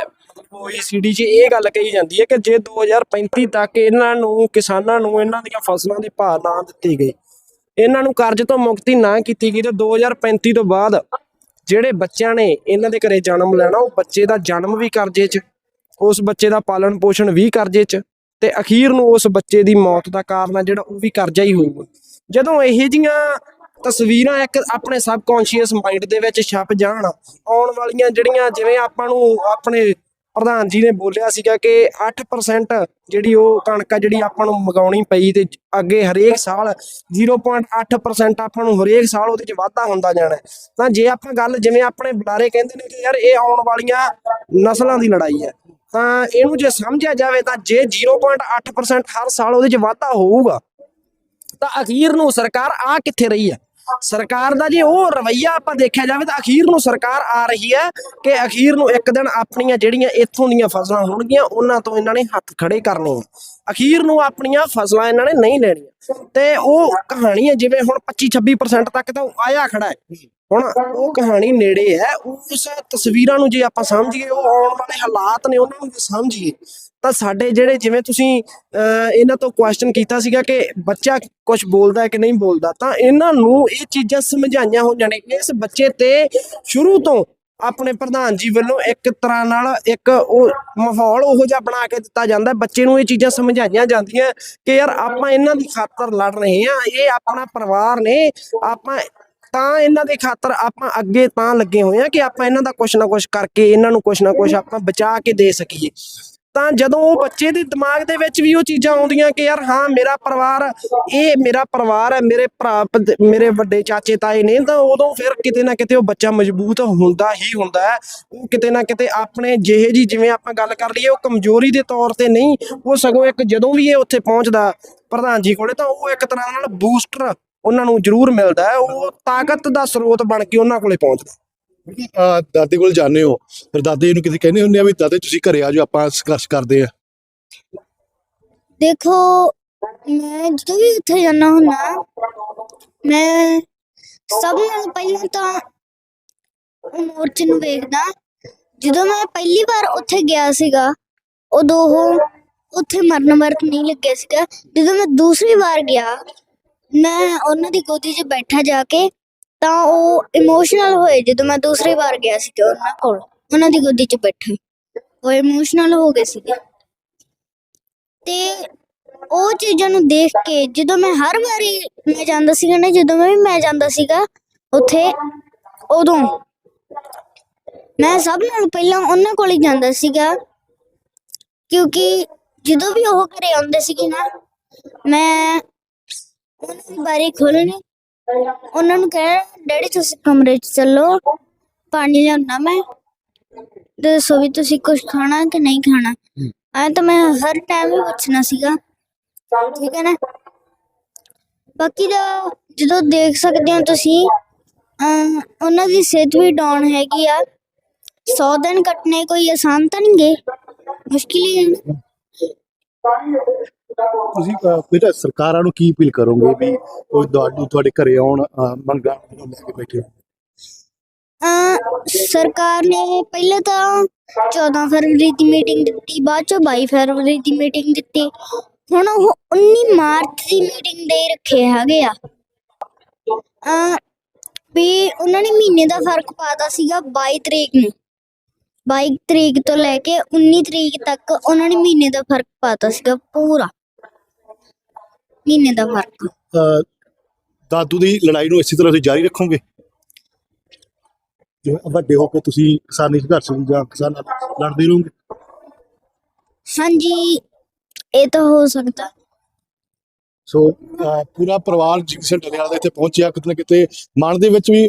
ਉਹ ਈਸੀਡੀ 'ਚ ਇਹ ਗੱਲ ਕਹੀ ਜਾਂਦੀ ਹੈ ਕਿ ਜੇ 2035 ਤੱਕ ਇਹਨਾਂ ਨੂੰ, ਕਿਸਾਨਾਂ ਨੂੰ ਇਹਨਾਂ ਦੀਆਂ ਫਸਲਾਂ ਦੀ ਭਾਅ ਨਾ ਦਿੱਤੀ ਗਈ, ਇਹਨਾਂ ਨੂੰ ਕਰਜ਼ ਤੋਂ ਮੁਕਤੀ ਨਾ ਕੀਤੀ ਗਈ, ਤਾਂ 2035 ਤੋਂ ਬਾਅਦ ਜਿਹੜੇ ਬੱਚਿਆਂ ਨੇ ਇਹਨਾਂ ਦੇ ਘਰੇ ਜਨਮ ਲੈਣਾ, ਉਹ ਬੱਚੇ ਦਾ ਜਨਮ ਵੀ ਕਰਜ਼ੇ 'ਚ, ਉਸ ਬੱਚੇ ਦਾ ਪਾਲਣ ਪੋਸ਼ਣ ਵੀ ਕਰਜ਼ੇ 'ਚ ਤੇ ਅਖੀਰ ਨੂੰ ਉਸ ਬੱਚੇ ਦੀ ਮੌਤ ਦਾ ਕਾਰਨ ਆ ਜਿਹੜਾ ਉਹ ਵੀ ਕਰਜ਼ਾ ਹੀ ਹੋਊਗਾ। ਜਦੋਂ ਇਹੋ ਜੀਆਂ ਤਸਵੀਰਾਂ ਇੱਕ ਆਪਣੇ ਸਬਕੌਂਸ਼ੀਅਸ ਮਾਈਂਡ ਦੇ ਵਿੱਚ ਛਪ ਜਾਣ, ਆਉਣ ਵਾਲੀਆਂ ਜਿਹੜੀਆਂ ਜਿਵੇਂ ਆਪਾਂ ਨੂੰ ਆਪਣੇ ਪ੍ਰਧਾਨ ਜੀ ਨੇ ਬੋਲਿਆ ਸੀਗਾ ਕਿ 8% ਜਿਹੜੀ ਉਹ ਕਣਕ ਆ ਜਿਹੜੀ ਆਪਾਂ ਨੂੰ ਮਗਾਉਣੀ ਪਈ ਤੇ ਅੱਗੇ ਹਰੇਕ ਸਾਲ 0.8% ਆਪਾਂ ਨੂੰ ਹਰੇਕ ਸਾਲ ਉਹਦੇ ਚ ਵਾਧਾ ਹੁੰਦਾ ਜਾਣਾ। ਤਾਂ ਜੇ ਆਪਾਂ ਗੱਲ ਜਿਵੇਂ ਆਪਣੇ ਬੁਲਾਰੇ ਕਹਿੰਦੇ ਨੇ ਕਿ ਯਾਰ ਇਹ ਆਉਣ ਵਾਲੀਆਂ ਨਸਲਾਂ ਦੀ ਲੜਾਈ ਹੈ ਤਾਂ ਇਹਨੂੰ ਜੇ ਸਮਝਿਆ ਜਾਵੇ ਤਾਂ ਜੇ 0.8% ਹਰ ਸਾਲ ਉਹਦੇ ਚ ਵਾਧਾ ਹੋਊਗਾ, ਤਾਂ ਅਖੀਰ ਨੂੰ ਸਰਕਾਰ ਆ ਕਿੱਥੇ ਰਹੀ ਹੈ? ਸਰਕਾਰ ਦਾ ਜੇ ਉਹ ਰਵਈਆ ਆਪਾਂ ਦੇਖਿਆ ਜਾਵੇ ਤਾਂ ਅਖੀਰ ਨੂੰ ਸਰਕਾਰ ਆ ਰਹੀ ਹੈ ਕਿ ਅਖੀਰ ਨੂੰ ਇੱਕ ਦਿਨ ਆਪਣੀਆਂ ਜਿਹੜੀਆਂ ਇੱਥੋਂ ਦੀਆਂ ਫਸਲਾਂ ਹੋਣਗੀਆਂ, ਉਹਨਾਂ ਤੋਂ ਇਹਨਾਂ ਨੇ ਹੱਥ ਖੜੇ ਕਰਨੇ ਆ। ਅਖੀਰ ਨੂੰ ਆਪਣੀਆਂ ਫਸਲਾਂ ਇਹਨਾਂ ਨੇ ਨਹੀਂ ਲੈਣੀਆਂ। ਤੇ ਉਹ ਕਹਾਣੀ ਹੈ ਜਿਵੇਂ ਹੁਣ 25 26% ਤੱਕ ਤਾਂ ਉਹ ਆਇਆ ਖੜਾ ਹੈ। ਹੁਣ ਉਹ ਕਹਾਣੀ ਨੇੜੇ ਹੈ ਉਸ ਤਸਵੀਰਾਂ ਨੂੰ ਜੇ ਆਪਾਂ ਸਮਝੀਏ ਉਹ ਆਉਣ ਵਾਲੇ ਹਾਲਾਤ ਨੇ ਉਹਨਾਂ ਨੂੰ ਜੇ ਸਮਝੀਏ ਤਾਂ ਸਾਡੇ ਜਿਹੜੇ ਜਿਵੇਂ ਤੁਸੀਂ ਅਹ, ਇਹਨਾਂ ਤੋਂ ਕੁਐਸਚਨ ਕੀਤਾ ਸੀਗਾ ਕਿ ਬੱਚਾ ਕੁਝ ਬੋਲਦਾ ਹੈ ਕਿ ਨਹੀਂ ਬੋਲਦਾ ਤਾਂ ਇਹਨਾਂ ਨੂੰ ਇਹ ਚੀਜ਼ਾਂ ਸਮਝਾਈਆਂ ਹੋ ਜਾਣੇ ਇਸ ਬੱਚੇ ਤੇ ਸ਼ੁਰੂ ਤੋਂ ਆਪਣੇ ਪ੍ਰਧਾਨ ਜੀ ਵੱਲੋਂ ਇੱਕ ਤਰ੍ਹਾਂ ਨਾਲ ਇੱਕ ਉਹ ਮਾਹੌਲ ਉਹੋ ਜਿਹਾ ਬਣਾ ਕੇ ਦਿੱਤਾ ਜਾਂਦਾ ਬੱਚੇ ਨੂੰ ਇਹ ਚੀਜ਼ਾਂ ਸਮਝਾਈਆਂ ਜਾਂਦੀਆਂ ਕਿ ਯਾਰ ਆਪਾਂ ਇਹਨਾਂ ਦੀ ਖਾਤਰ ਲੜ ਰਹੇ ਹਾਂ ਇਹ ਆਪਣਾ ਪਰਿਵਾਰ ਨੇ ਆਪਾਂ ਤਾਂ ਇਹਨਾਂ ਦੇ ਖਾਤਰ ਆਪਾਂ ਅੱਗੇ ਤਾਂ ਲੱਗੇ ਹੋਏ ਆ ਕਿ ਆਪਾਂ ਇਹਨਾਂ ਦਾ ਕੁਛ ਨਾ ਕੁਛ ਕਰਕੇ, ਇਹਨਾਂ ਨੂੰ ਕੁਛ ਨਾ ਕੁਛ ਆਪਾਂ ਬਚਾ ਕੇ ਦੇ ਸਕੀਏ। ਤਾਂ ਜਦੋਂ ਉਹ ਬੱਚੇ ਦੇ ਦਿਮਾਗ ਦੇ ਵਿੱਚ ਵੀ ਉਹ ਚੀਜ਼ਾਂ ਆਉਂਦੀਆਂ ਕਿ ਯਾਰ ਹਾਂ, ਮੇਰਾ ਪਰਿਵਾਰ, ਇਹ ਮੇਰਾ ਪਰਿਵਾਰ ਹੈ, ਮੇਰੇ ਭਰਾ ਮੇਰੇ ਵੱਡੇ ਚਾਚੇ, ਤਾਏ ਨੇ, ਤਾਂ ਉਦੋਂ ਫਿਰ ਕਿਤੇ ਨਾ ਕਿਤੇ ਉਹ ਬੱਚਾ ਮਜ਼ਬੂਤ ਹੁੰਦਾ ਹੀ ਹੁੰਦਾ ਹੈ। ਉਹ ਕਿਤੇ ਨਾ ਕਿਤੇ ਆਪਣੇ ਜਿਹੇ ਜੀ, ਜਿਵੇਂ ਆਪਾਂ ਗੱਲ ਕਰ ਲਈਏ, ਉਹ ਕਮਜ਼ੋਰੀ ਦੇ ਤੌਰ ਤੇ ਨਹੀਂ, ਉਹ ਸਗੋਂ ਇੱਕ ਜਦੋਂ ਵੀ ਇਹ ਉੱਥੇ ਪਹੁੰਚਦਾ ਪ੍ਰਧਾਨ ਜੀ ਕੋਲੇ, ਤਾਂ ਉਹ ਇੱਕ ਤਰ੍ਹਾਂ ਨਾਲ ਬੂਸਟਰ ਉਹਨਾਂ ਨੂੰ ਜ਼ਰੂਰ ਮਿਲਦਾ ਹੈ ਉਹ ਤਾਕਤ ਦਾ ਸਰੋਤ ਬਣ ਕੇ ਉਹਨਾਂ ਕੋਲੇ ਪਹੁੰਚਦਾ। ਅਹ ਦਾਦੇ ਕੋਲ ਜਾਂਦੇ ਹੋ ਫਿਰ ਦਾਦੇ ਨੂੰ ਕਿਤੇ ਕਹਿੰਦੇ ਹੁੰਦੇ ਆ ਵੀ ਦਾਦੇ ਤੁਸੀਂ ਘਰੇ ਆ ਜਾਓ ਆਪਾਂ ਸੰਘਰਸ਼ ਕਰਦੇ ਆ। ਦੇਖੋ ਮੈਂ ਜਦੋਂ ਵੀ ਉੱਥੇ ਜਾਣਾ ਹੁੰਦਾ ਮੈਂ ਸਭ ਨਾਲੋਂ ਪਹਿਲਾਂ ਤਾਂ ਉਹ ਮੋਰਚੇ ਨੂੰ ਵੇਖਦਾ। ਜਦੋਂ ਮੈਂ ਪਹਿਲੀ ਵਾਰ ਉੱਥੇ ਗਿਆ ਸੀਗਾ ਉਦੋਂ ਉਹ ਉੱਥੇ ਮਰਨ ਵਰਤ ਨਹੀਂ ਲੱਗਿਆ ਸੀਗਾ। ਜਦੋਂ ਮੈਂ ਦੂਸਰੀ ਵਾਰ ਗਿਆ ਮੈਂ ਉਹਨਾਂ ਦੀ ਗੋਦੀ 'ਚ ਬੈਠਾ ਜਾ ਕੇ, ਤਾਂ ਉਹ ਇਮੋਸ਼ਨਲ ਹੋਏ ਜਦੋਂ ਮੈਂ ਦੂਸਰੀ ਵਾਰ ਗਿਆ ਸੀ ਤੇ ਉਹਨਾਂ ਕੋਲ, ਉਹਨਾਂ ਦੀ ਗੋਦੀ 'ਚ ਬੈਠਾ। ਉਹ ਇਮੋਸ਼ਨਲ ਹੋ ਗਏ ਸੀਗੇ। ਤੇ ਉਹ ਚੀਜ਼ਾਂ ਨੂੰ ਦੇਖ ਕੇ ਜਦੋਂ ਮੈਂ ਹਰ ਵਾਰੀ ਮੈਂ ਜਾਂਦਾ ਸੀਗਾ ਨਾ, ਜਦੋਂ ਮੈਂ ਵੀ ਮੈਂ ਜਾਂਦਾ ਸੀਗਾ ਉੱਥੇ, ਉਦੋਂ ਮੈਂ ਸਭ ਨਾਲੋਂ ਪਹਿਲਾਂ ਉਹਨਾਂ ਕੋਲ ਹੀ ਜਾਂਦਾ ਸੀਗਾ। ਕਿਉਂਕਿ ਜਦੋਂ ਵੀ ਉਹ ਘਰੇ ਆਉਂਦੇ ਸੀਗੇ ਨਾ, ਮੈਂ ਉਹਨਾਂ ਦੀ ਬਾਰੀ ਖੋਲਣੀ ਉਹਨਾਂ ਨੂੰ ਕਹਿ ਡੈਡੀ ਤੁਸੀਂ ਕਮਰੇ 'ਚ ਚੱਲੋ। ਪਾਣੀ ਲਿਆਉਣਾ ਮੈਂ। ਦੱਸੋ ਵੀ ਤੁਸੀਂ ਕੁਝ ਖਾਣਾ ਕਿ ਨਹੀਂ ਖਾਣਾ? ਐਂ ਤਾਂ ਮੈਂ ਹਰ ਟਾਈਮ ਹੀ ਪੁੱਛਣਾ ਸੀਗਾ। ਠੀਕ ਹੈ ਨਾ? ਬਾਕੀ ਦਾ ਜਦੋਂ ਦੇਖ ਸਕਦੇ ਹੋ ਤੁਸੀਂ ਉਹਨਾਂ ਦੀ ਸਿਹਤ ਵੀ ਡਾਊਨ ਹੈਗੀ ਆ। 100 ਦਿਨ ਕੱਟਣੇ ਕੋਈ ਆਸਾਨ ਤਾਂ ਨਹੀਂ ਗਏ ਮੁਸ਼ਕਿਲ ਹੀ ਹੈ। ਤੁਸੀਂ ਬੇਟਾ ਸਰਕਾਰਾਂ ਨੂੰ ਕੀ ਅਪੀਲ ਕਰੋਗੇ ਵੀ ਉਹ ਤੁਹਾਨੂੰ ਤੁਹਾਡੇ ਘਰੇ ਆਉਣ ਮੰਗਾਂ ਨੂੰ ਲੈ ਕੇ ਬੈਠੇ ਸਰਕਾਰ ਨੇ ਪਹਿਲਾਂ ਤਾਂ 14 ਫਰਵਰੀ ਦੀ ਮੀਟਿੰਗ ਦਿੱਤੀ, ਬਾਅਦ ਚੋਂ 22 ਫਰਵਰੀ ਦੀ ਮੀਟਿੰਗ ਦਿੱਤੀ। ਹੁਣ ਉਹ 19 ਮਾਰਚ ਦੀ ਮੀਟਿੰਗ ਦੇ ਰੱਖੇ ਹੈਗੇ ਆ। ਅਮ ਵੀ ਉਹਨਾਂ ਨੇ ਮਹੀਨੇ ਦਾ ਫ਼ਰਕ ਪਾਤਾ ਸੀਗਾ 22 ਤਰੀਕ ਨੂੰ। 22 ਤਰੀਕ ਤੋਂ ਲੈ ਕੇ 19 ਤਰੀਕ ਤੱਕ ਉਹਨਾਂ ਨੇ ਮਹੀਨੇ ਦਾ ਫ਼ਰਕ ਪਾਤਾ ਸੀਗਾ ਪੂਰਾ। ਮਹੀਨੇ ਦਾ ਫ਼ਰਕ ਅਹ, ਦਾਦੂ ਦੀ ਲੜਾਈ ਨੂੰ ਇਸੇ ਤਰ੍ਹਾਂ ਤੁਸੀਂ ਜਾਰੀ ਰੱਖੋਗੇ? ਜਿਵੇਂ ਵੱਡੇ ਹੋ ਕੇ ਤੁਸੀਂ ਕਿਸਾਨੀ ਸੰਘਰਸ਼ ਨੂੰ ਜਾਂ ਕਿਸਾਨਾਂ ਨਾਲ ਲੜਦੇ ਰਹੋਗੇ? ਹਾਂਜੀ ਇਹ ਤਾਂ ਹੋ ਸਕਦਾ। ਸੋ ਪੂਰਾ ਪਰਿਵਾਰ ਜਿਕਸਨ ਡਲਿਆਲ ਦੇ ਇੱਥੇ ਪਹੁੰਚਿਆ। ਕਿਤੇ ਨਾ ਕਿਤੇ ਮਨ ਦੇ ਵਿੱਚ ਵੀ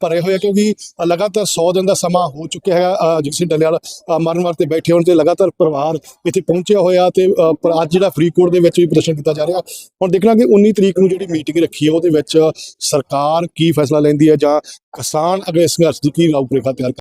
ਭਰੇ ਹੋਏ ਕਿਉਂਕਿ ਲਗਾਤਾਰ 100 ਦਿਨ ਦਾ ਸਮਾਂ ਹੋ ਚੁੱਕਿਆ ਹੈ ਜਿਕਸਨ ਡਲਿਆਲ ਅਹ, ਮਰਨ ਵਾਸਤੇ ਬੈਠੇ ਹੋਣ ਤੇ ਲਗਾਤਾਰ ਪਰਿਵਾਰ ਇੱਥੇ ਪਹੁੰਚਿਆ ਹੋਇਆ ਤੇ ਪਰ ਅੱਜ ਜਿਹੜਾ ਫਰੀਦਕੋਟ ਦੇ ਵਿੱਚ ਵੀ ਪ੍ਰਦਰਸ਼ਨ ਕੀਤਾ ਜਾ ਰਿਹਾ। ਹੁਣ ਦੇਖਣਾ ਕਿ 19 ਤਰੀਕ ਨੂੰ ਜਿਹੜੀ ਮੀਟਿੰਗ ਰੱਖੀ ਹੈ ਉਹਦੇ ਵਿੱਚ ਸਰਕਾਰ ਕੀ ਫੈਸਲਾ ਲੈਂਦੀ ਹੈ ਜਾਂ ਕਿਸਾਨ ਅਗਲੇ ਸੰਘਰਸ਼ ਦੀ ਕੀ ਰੂਪਰੇਖਾ ਤਿਆਰ